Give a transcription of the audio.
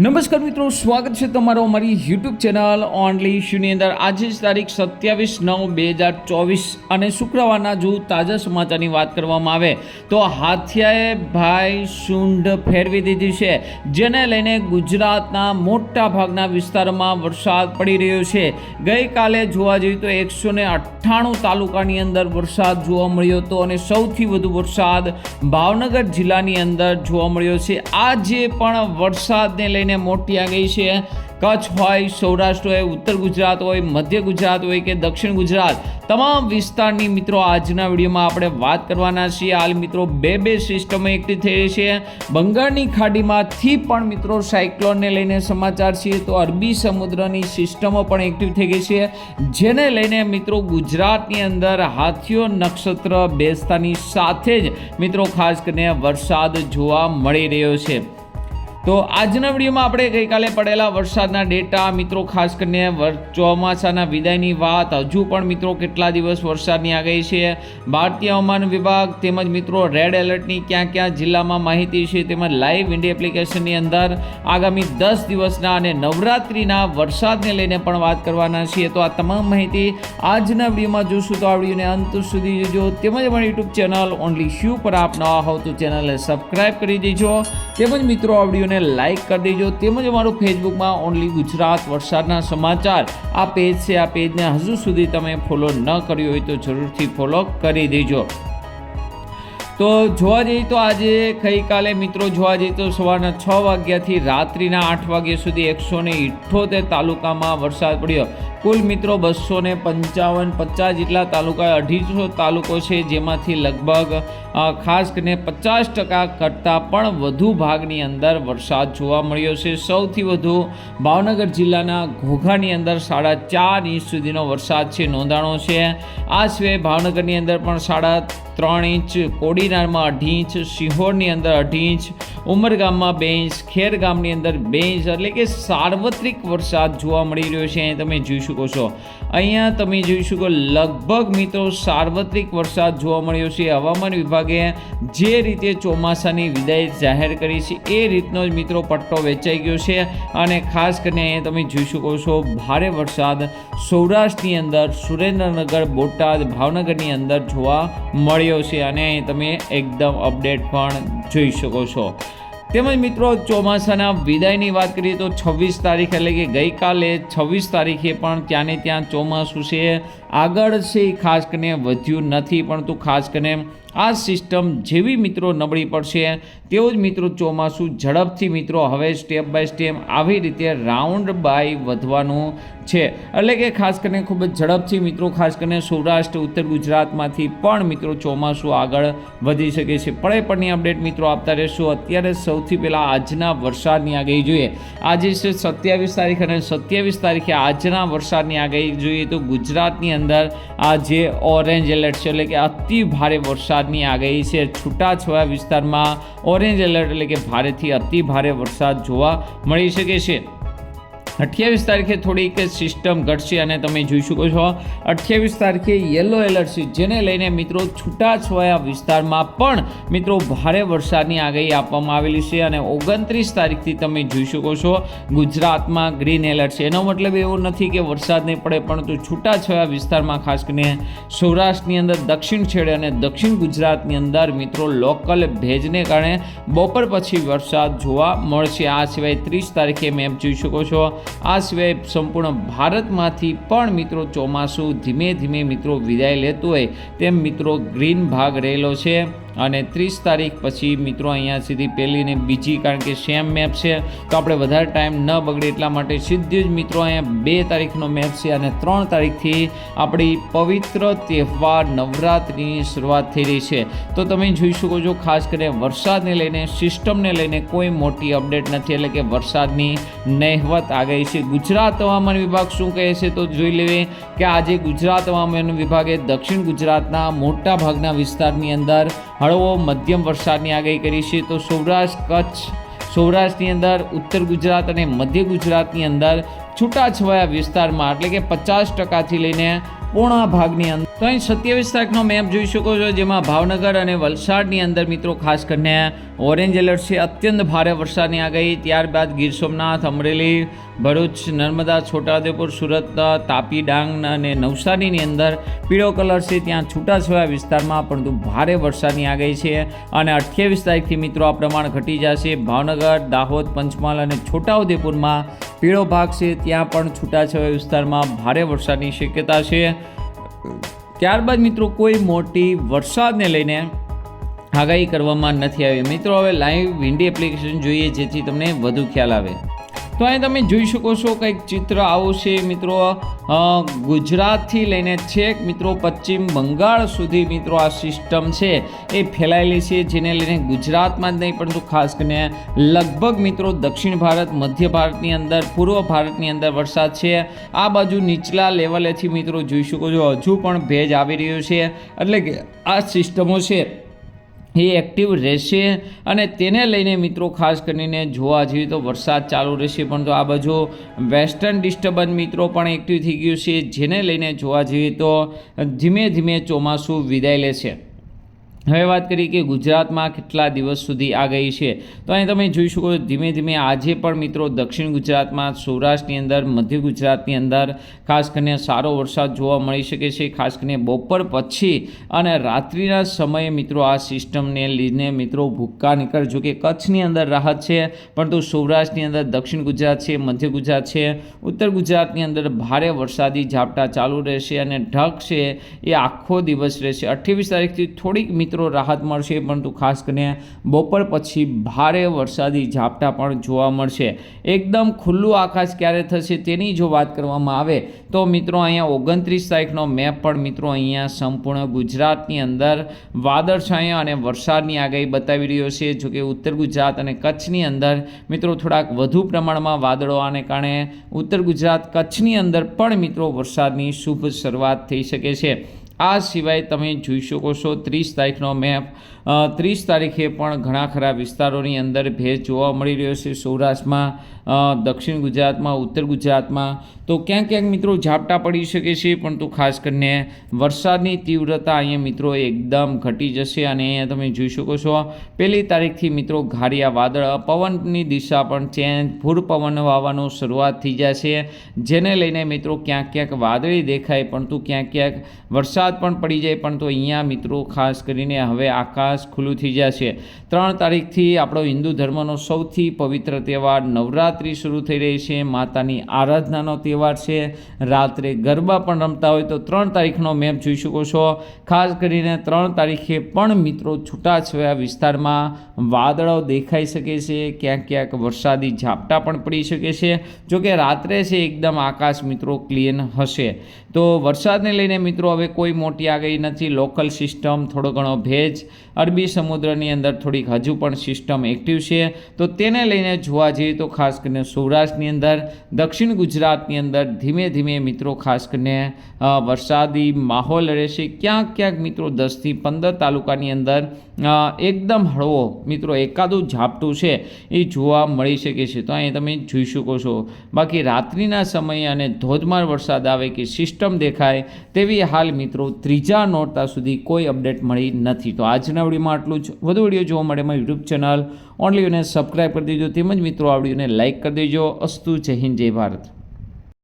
નમસ્કાર મિત્રો, સ્વાગત છે તમારો અમારી યુટ્યુબ ચેનલ ઓનલી ઇશ્યુની અંદર. આજે જ તારીખ સત્યાવીસ નવ બે હજાર ચોવીસ અને શુક્રવારના જો તાજા સમાચારની વાત કરવામાં આવે, તો હાથિયાએ ભાઈ સૂંઢ ફેરવી દીધી છે, જેને લઈને ગુજરાતના મોટા ભાગના વિસ્તારોમાં વરસાદ પડી રહ્યો છે. ગઈકાલે જોવા જઈએ તો એકસો ને અઠ્ઠાણું તાલુકાની અંદર વરસાદ જોવા મળ્યો હતો અને સૌથી વધુ વરસાદ ભાવનગર જિલ્લાની અંદર જોવા મળ્યો છે. આજે પણ વરસાદને લઈને મોટી આગાહી છે. કચ્છ હોય, સૌરાષ્ટ્ર હોય, ઉત્તર ગુજરાત હોય, મધ્ય ગુજરાત હોય કે દક્ષિણ ગુજરાત, તમામ વિસ્તારની મિત્રો આજના વિડીયોમાં આપણે વાત કરવાના છીએ. હાલ મિત્રો બે બે સિસ્ટમો એકઠી થઈ છે. બંગાળની ખાડીમાંથી પણ મિત્રો સાયક્લોનને લઈને સમાચાર છે. તો અરબી સમુદ્રની સિસ્ટમો પણ એક્ટિવ થઈ ગઈ છે. જેને લઈને મિત્રો ગુજરાતની અંદર હાથીઓ નક્ષત્ર બેસતાની સાથે જ મિત્રો ખાસ કરીને વરસાદ જોવા મળી રહ્યો છે. તો આજના વિડીયોમાં આપણે ગઈકાલે પડેલા વરસાદના ડેટા, મિત્રો, ખાસ કરીને ચોમાસાના વિદાયની વાત, હજુ પણ, મિત્રો, કેટલા દિવસ વરસાદની આગાહી છે? ભારતીય હવામાન વિભાગ તેમજ, મિત્રો, રેડ એલર્ટની ક્યાં ક્યાં જિલ્લામાં માહિતી છે? તેમજ લાઈવ ઇન્ડિયા એપ્લિકેશનની અંદર આગામી દસ દિવસના અને નવરાત્રિના વરસાદને લઈને પણ વાત કરવાના છીએ. તો આ તમામ માહિતી આજના વિડીયોમાં જોશું. તો આ વિડીયોને અંત સુધી જોજો. તેમજ અમારી યુટ્યુબ ચેનલ ઓનલી શ્યુ પર આપ નવા હોવ તો ચેનલને સબસ્ક્રાઇબ કરી દેજો. તેમજ, મિત્રો, આ વિડીયોને લાઇક કરી દેજો તેમજ અમારું ફેસબુકમાં ઓનલી ગુજરાત વરસાદના સમાચાર. આ પેજ છે, આ પેજને હજુ સુધી તમે ફોલો ન કર્યો હોય તો જરૂરથી ફોલો કરી દેજો. તો જોવા જઈએ તો આજે ગઈકાલે મિત્રો જોવા જઈએ તો સવારના છ વાગ્યાથી રાત્રિના આઠ વાગ્યા સુધી એકસો ને તાલુકામાં વરસાદ પડ્યો. કુલ મિત્રો બસો ને પંચાવન પચાસ જેટલા તાલુકા અઢીસો તાલુકો છે, જેમાંથી લગભગ ખાસ કરીને પચાસ ટકા કરતાં પણ વધુ ભાગની અંદર વરસાદ જોવા મળ્યો છે. સૌથી વધુ ભાવનગર જિલ્લાના ઘોઘાની અંદર સાડા ચાર ઇંચ સુધીનો વરસાદ છે, નોંધાણો છે. આ સિવાય ભાવનગરની અંદર પણ સાડા ત્રણ ઇંચ, કોડીનારમાં અઢી ઇંચ સિહોરની અંદર અઢી ઇંચ, ઉમરગામમાં બે ઇંચ ખેર ગામની અંદર બે ઇંચ, એટલે કે સાર્વત્રિક વરસાદ જોવા મળી રહ્યો છે, અહીં તમે જોઈ શકો છો. અહીંયા તમે જોઈ શકો લગભગ મિત્રો સાર્વત્રિક વરસાદ જોવા મળ્યો છે. હવામાન વિભાગે જે રીતે ચોમાસાની વિદાય જાહેર કરી છે, એ રીતનો જ મિત્રો પટ્ટો વેચાઈ ગયો છે અને ખાસ કરીને અહીંયા તમે જોઈ શકો છો ભારે વરસાદ સૌરાષ્ટ્રની અંદર, સુરેન્દ્રનગર, બોટાદ, ભાવનગરની અંદર જોવા મળ્યો છે અને તમે એકદમ અપડેટ પણ જોઈ શકો છો. તેમજ મિત્રો, ચોમાસાના વિદાયની વાત કરીએ તો છવ્વીસ તારીખ એટલે કે ગઈકાલે છવ્વીસ તારીખે પણ ત્યાંને ત્યાં ચોમાસું છે. આગળ છે ખાસ કરીને વધ્યું નથી, પરંતુ ખાસ કરીને આ સિસ્ટમ જેવી મિત્રો નબળી પડશે તેવું જ મિત્રો ચોમાસું ઝડપથી મિત્રો હવે સ્ટેપ બાય સ્ટેપ આવી રીતે રાઉન્ડ બાય વધવાનું છે. એટલે કે ખાસ કરીને ખૂબ જ ઝડપથી મિત્રો, ખાસ કરીને સૌરાષ્ટ્ર, ઉત્તર ગુજરાતમાંથી પણ મિત્રો ચોમાસું આગળ વધી શકે છે. પડે પડની અપડેટ મિત્રો આપતા રહેશું. અત્યારે સૌથી પહેલાં આજના વરસાદની આગાહી જોઈએ. આજે છે સત્યાવીસ તારીખ અને સત્યાવીસ તારીખે આજના વરસાદની આગાહી જોઈએ તો ગુજરાતની અંદર આ જે ઓરેન્જ એલર્ટ છે, એટલે કે અતિ ભારે વરસાદની આગાહી છે. છૂટાછવાયા વિસ્તારમાં ઓરેન્જ એલર્ટ એટલે કે ભારેથી અતિ ભારે વરસાદ જોવા મળી શકે છે. અઠ્યાવીસ તારીખે થોડીક સિસ્ટમ ઘટશે અને તમે જોઈ શકો છો. અઠ્યાવીસ તારીખે યલો એલર્ટ છે, જેને લઈને મિત્રો છૂટાછવાયા વિસ્તારમાં પણ મિત્રો ભારે વરસાદની આગાહી આપવામાં આવેલી છે અને ઓગણત્રીસ તારીખથી તમે જોઈ શકો છો ગુજરાતમાં ગ્રીન એલર્ટ છે. એનો મતલબ એવો નથી કે વરસાદ નહીં પડે, પરંતુ છૂટાછવાયા વિસ્તારમાં ખાસ કરીને સૌરાષ્ટ્રની અંદર, દક્ષિણ છેડે અને દક્ષિણ ગુજરાતની અંદર મિત્રો લોકલ ભેજને કારણે બપોર પછી વરસાદ જોવા મળશે. આ સિવાય ત્રીસ તારીખે મેપ જોઈ શકો છો આ સિવાય સંપૂર્ણ ભારતમાંથી પણ મિત્રો ચોમાસું ધીમે ધીમે મિત્રો વિદાય લેતું હોય તેમ મિત્રો ગ્રીન ભાગ રહેલો છે. અને ત્રીસ તારીખ પછી મિત્રો અહીંયા સુધી પહેલી ને બીજી, કારણ કે સેમ મેપ છે, તો આપણે વધારે ટાઈમ ન બગડે એટલા માટે સીધી જ મિત્રો અહીંયા બે તારીખનો મેપ છે અને ત્રણ તારીખથી આપણી પવિત્ર તહેવાર નવરાત્રિની શરૂઆત થઈ રહી છે. તો તમે જોઈ શકો છો, ખાસ કરીને વરસાદને લઈને, સિસ્ટમને લઈને કોઈ મોટી અપડેટ નથી, એટલે કે વરસાદની નહેવત આગાહી છે. ગુજરાત હવામાન વિભાગ શું કહે છે તો જોઈ લેવે કે આજે ગુજરાત હવામાન વિભાગે દક્ષિણ ગુજરાતના મોટા ભાગના વિસ્તારની અંદર હળવો મધ્યમ વરસાદની આગાહી કરી છે. તો સૌરાષ્ટ્ર કચ્છ, સૌરાષ્ટ્રની અંદર ઉત્તર ગુજરાત અને મધ્ય ગુજરાતની અંદર છૂટાછવાયા વિસ્તારમાં એટલે કે પચાસ ટકાથી લઈને પૂર્ણ ભાગની અંદર તો અહીં સત્યાવીસ તારીખનો મેપ જોઈ શકો છો, જેમાં ભાવનગર અને વલસાડની અંદર મિત્રો ખાસ કરીને ઓરેન્જ એલર્ટ છે. અત્યંત ભારે વરસાદની આગાહી. ત્યારબાદ ગીર સોમનાથ, અમરેલી, ભરૂચ, નર્મદા, છોટાઉદેપુર, સુરત, તાપી, ડાંગ અને નવસારીની અંદર પીળો કલર છે. ત્યાં છૂટાછવાયા વિસ્તારમાં પરંતુ ભારે વરસાદની આગાહી છે અને અઠ્યાવીસ તારીખથી મિત્રો આ પ્રમાણ ઘટી જશે. ભાવનગર, દાહોદ, પંચમહાલ અને છોટાઉદેપુરમાં પીળો ભાગ છે. ત્યાં પણ છૂટાછવાયા વિસ્તારમાં ભારે વરસાદની શક્યતા છે. ત્યારબાદ મિત્રો કોઈ મોટી વરસાદને લઈને આગાહી કરવામાં નથી આવી. મિત્રો, હવે લાઈવ વિન્ડી એપ્લિકેશન જોઈએ, જેથી તમને વધુ ખ્યાલ આવે. તો અહીં તમે જોઈ શકો છો કંઈક ચિત્ર આવશે મિત્રો. ગુજરાતથી લઈને છેક, મિત્રો, પશ્ચિમ બંગાળ સુધી, મિત્રો, આ સિસ્ટમ છે. એ ફેલાયેલી છે, જેને લઈને ગુજરાતમાં જ નહીં, પરંતુ ખાસ કરીને લગભગ, મિત્રો, દક્ષિણ ભારત, મધ્ય ભારતની અંદર, પૂર્વ ભારતની અંદર વરસાદ છે. આ બાજુ નીચલા લેવલેથી, મિત્રો, જોઈ શકો છો, હજુ પણ ભેજ આવી રહ્યો છે. એટલે કે આ સિસ્ટમો છે. એ એક્ટિવ રહેશે અને તેને લઈને મિત્રો ખાસ કરીને જોવા જઈએ તો વરસાદ ચાલુ રહેશે પણ તો આ બાજુ વેસ્ટર્ન ડિસ્ટર્બન્સ મિત્રો પણ એક્ટિવ થઈ ગયું છે, જેને લઈને જોવા જઈએ તો ધીમે ધીમે ચોમાસું વિદાય લેશે. હવે વાત કરીએ કે ગુજરાતમાં કેટલા દિવસ સુધી આ ગઈ છે? તો અહીં તમે જોઈ શકો ધીમે ધીમે આજે પણ મિત્રો દક્ષિણ ગુજરાતમાં, સૌરાષ્ટ્રની અંદર, મધ્ય ગુજરાતની અંદર ખાસ કરીને સારો વરસાદ જોવા મળી શકે છે. ખાસ કરીને બપોર પછી અને રાત્રિના સમયે મિત્રો આ સિસ્ટમને લીધે મિત્રો ભૂક્કા નીકળજો કે કચ્છની અંદર રાહત છે, પરંતુ સૌરાષ્ટ્રની અંદર દક્ષિણ ગુજરાત છે, મધ્ય ગુજરાત છે, ઉત્તર ગુજરાતની અંદર ભારે વરસાદી ઝાપટા ચાલુ રહેશે અને ઢગ છે એ આખો દિવસ રહેશે. અઠ્યાવીસ તારીખથી થોડીક મિત્રો રાહત મળશે, પરંતુ ખાસ કરીને બપોર પછી ભારે વરસાદી ઝાપટા પણ જોવા મળશે. એકદમ ખુલ્લું આકાશ ક્યારે થશે તેની જો વાત કરવામાં આવે, તો મિત્રો અહીંયા ઓગણત્રીસ તારીખનો મેપ પણ મિત્રો અહીંયા સંપૂર્ણ ગુજરાતની અંદર વાદળછાયા અને વરસાદની આગાહી બતાવી રહ્યો છે. જો કે ઉત્તર ગુજરાત અને કચ્છની અંદર મિત્રો થોડાક વધુ પ્રમાણમાં વાદળો આને કારણે ઉત્તર ગુજરાત કચ્છની અંદર પણ મિત્રો વરસાદની શુભ શરૂઆત થઈ શકે છે. આ સિવાય તમે જોઈ શકો છો ત્રીસ તારીખનો મેપ. ત્રીસ તારીખે પણ ઘણા ખરા વિસ્તારોની અંદર ભેજ જોવા મળી રહ્યો છે. સૌરાષ્ટ્રમાં દક્ષિણ ગુજરાતમાં, ઉત્તર ગુજરાતમાં. તો ક્યાંક ક્યાંક મિત્રો ઝાપટા પડી શકે છે, પણ તો ખાસ કરીને વરસાદની તીવ્રતા અહીંયા મિત્રો એકદમ ઘટી જશે અને અહીંયા તમે જોઈ શકો છો, પહેલી તારીખથી મિત્રો ઘારિયા વાદળ પવનની દિશા પણ ચેન્જ, ભૂર પવન વાવાનો શરૂઆત થઈ જશે, જેને લઈને મિત્રો ક્યાંક ક્યાંક વાદળી દેખાય પરંતુ ક્યાંક ક્યાંક વરસાદ પણ પડી જાય, પણ તો અહીંયા મિત્રો ખાસ કરીને હવે આકાશ ખુલ્લું થઈ જશે. ત્રણ તારીખથી આપણો હિન્દુ ધર્મનો સૌથી પવિત્ર તહેવાર નવરાત્રિ શરૂ થઈ રહી છે, માતાની આરાધનાનો તહેવાર છે, રાત્રે ગરબા પણ રમતા હોય તો ત્રણ તારીખનો મેપ જોઈ શકો છો. ખાસ કરીને ત્રણ તારીખે પણ મિત્રો છૂટાછવાયા વિસ્તારમાં વાદળો દેખાઈ શકે છે, ક્યાંક ક્યાંક વરસાદી ઝાપટા પણ પડી શકે છે. જો કે રાત્રે છે એકદમ આકાશ મિત્રો ક્લિયર હશે. તો વરસાદને લઈને મિત્રો હવે કોઈ મોટી આગાહી નથી. લોકલ સિસ્ટમ થોડો ઘણો ભેજ, અરબી સમુદ્રની અંદર થોડીક હજુ પણ સિસ્ટમ એક્ટિવ છે. તો તેને લઈને જોવા જઈએ તો ખાસ કરીને સૌરાષ્ટ્રની અંદર, દક્ષિણ ગુજરાતની અંદર ધીમે ધીમે મિત્રો ખાસ કરીને વરસાદી માહોલ રહેશે. ક્યાંક ક્યાંક મિત્રો દસથી પંદર તાલુકાની અંદર એકદમ હળવો, મિત્રો, એકાદું ઝાપટું છે, એ જોવા મળી શકે છે. તો અહીં તમે જોઈ શકો છો. બાકી રાત્રિના સમયે અને ધોધમાર વરસાદ આવે કે સિસ્ટમ દેખાય, તેવી હાલ, મિત્રો, ત્રીજા નોરતા સુધી કોઈ અપડેટ મળી નથી. તો આજના વિડીયોમાં આટલું જ. વધુ વીડિયો જોવા મળે મારી યુટ્યુબ ચેનલ ઓનલી અને સબસ્ક્રાઈબ કરી દેજો. તેમજ, મિત્રો, આ વિડીયોને લાઇક કરી દેજો. અસ્તુ જય હિન્દ, જય ભારત.